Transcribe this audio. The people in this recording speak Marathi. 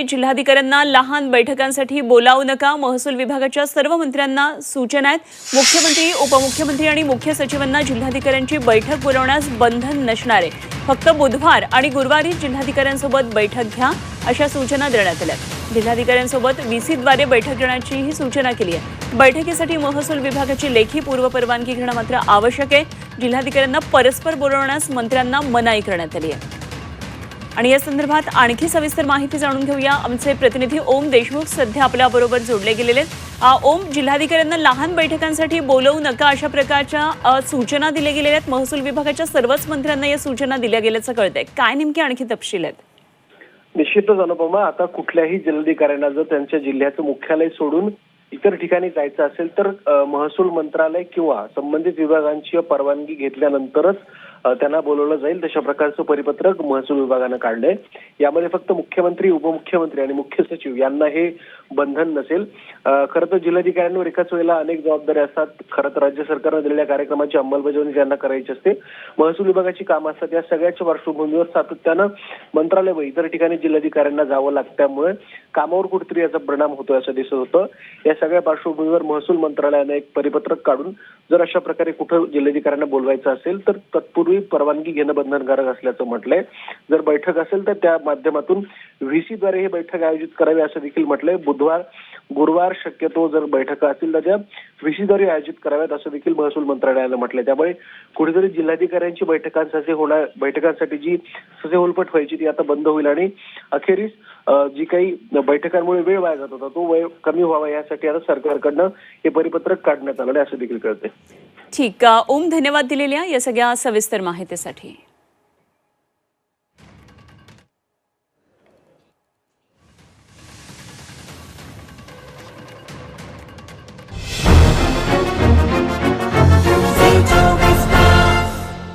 जिल्हाधिकाऱ्यांना लहान बैठकांसाठी बोलावू नका. महसूल विभागाच्या सर्व मंत्र्यांना सूचना आहेत. मुख्यमंत्री उपमुख्यमंत्री आणि मुख्य सचिवांना जिल्हाधिकाऱ्यांची बैठक बोलवण्यास बंधन नसणार आहे. फक्त बुधवार आणि गुरुवारी जिल्हाधिकाऱ्यांसोबत बैठक घ्या अशा सूचना देण्यात आल्या. जिल्हाधिकाऱ्यांसोबत व्हीसीद्वारे बैठक घेण्याचीही सूचना केली आहे. बैठकीसाठी महसूल विभागाची लेखी पूर्वपरवानगी घेणं मात्र आवश्यक आहे. जिल्हाधिकाऱ्यांना परस्पर बोलवण्यास मंत्र्यांना मनाई करण्यात आली आहे. आणि या संदर्भात आणखी सविस्तर माहिती जाणून घेऊया. आमचे प्रतिनिधी ओम देशमुख सध्या आपल्याबरोबर जोडले गेलेले आहेत. ओम जिल्हाधिकाऱ्यांना लहान बैठकांसाठी बोलवू नका अशा प्रकारच्या सूचना दिल्या गेलेल्या आहेत. महसूल विभागाच्या सर्वच मंत्र्यांना या सूचना दिल्या गेल्याचं कळतंय. काय नेमके आणखी तपशील आहेत? निश्चितच अनुपमा आता कुठल्याही जिल्हाधिकाऱ्यांना जर त्यांच्या जिल्ह्याचं मुख्यालय सोडून इतर ठिकाणी जायचं असेल तर महसूल मंत्रालय किंवा संबंधित विभागांची परवानगी घेतल्यानंतरच त्यांना बोलवलं जाईल. तशा प्रकारचं परिपत्रक महसूल विभागानं काढलंय. यामध्ये फक्त मुख्यमंत्री उपमुख्यमंत्री आणि मुख्य सचिव यांना हे बंधन नसेल. खरं तर जिल्हाधिकाऱ्यांवर एकाच वेळेला अनेक जबाबदाऱ्या असतात. खरं तर राज्य सरकारनं दिलेल्या कार्यक्रमाची अंमलबजावणी ज्यांना करायची असते महसूल विभागाची कामं असतात. या सगळ्याच्या पार्श्वभूमीवर सातत्यानं मंत्रालय व इतर ठिकाणी जिल्हाधिकाऱ्यांना जावं लागल्यामुळे कामावर कुठेतरी याचा परिणाम होतोय असं दिसत होतं. या सगळ्या पार्श्वभूमीवर महसूल मंत्रालयानं एक परिपत्रक काढून जर अशा प्रकारे कुठं जिल्हाधिकाऱ्यांना बोलवायचं असेल तर तत्पूर्वी परवानगी घेणं बंधनकारक असल्याचं म्हटलंय. जर बैठक असेल तर त्या माध्यमातून व्हीसीद्वारे ही बैठक आयोजित करावी असं देखील म्हटलंय. बुधवार गुरुवार शक्यतो जर बैठका असतील तर त्या व्हीसीद्वारे आयोजित कराव्यात असं देखील महसूल मंत्रालयानं म्हटलंय. त्यामुळे कुठेतरी जिल्हाधिकाऱ्यांची बैठकांसाठी होणार बैठकांसाठी जी ससेहोलपट व्हायची ती आता बंद होईल आणि अखेरीस जी काही बैठकांमुळे वेळ वाया जात होता तो वेळ कमी व्हावा यासाठी आता सरकारकडनं हे परिपत्रक काढण्यात आलं आहे असं देखील कळतंय. ठीक ओम धन्यवाद दिलेल्या या सगळ्या सविस्तर माहितीसाठी.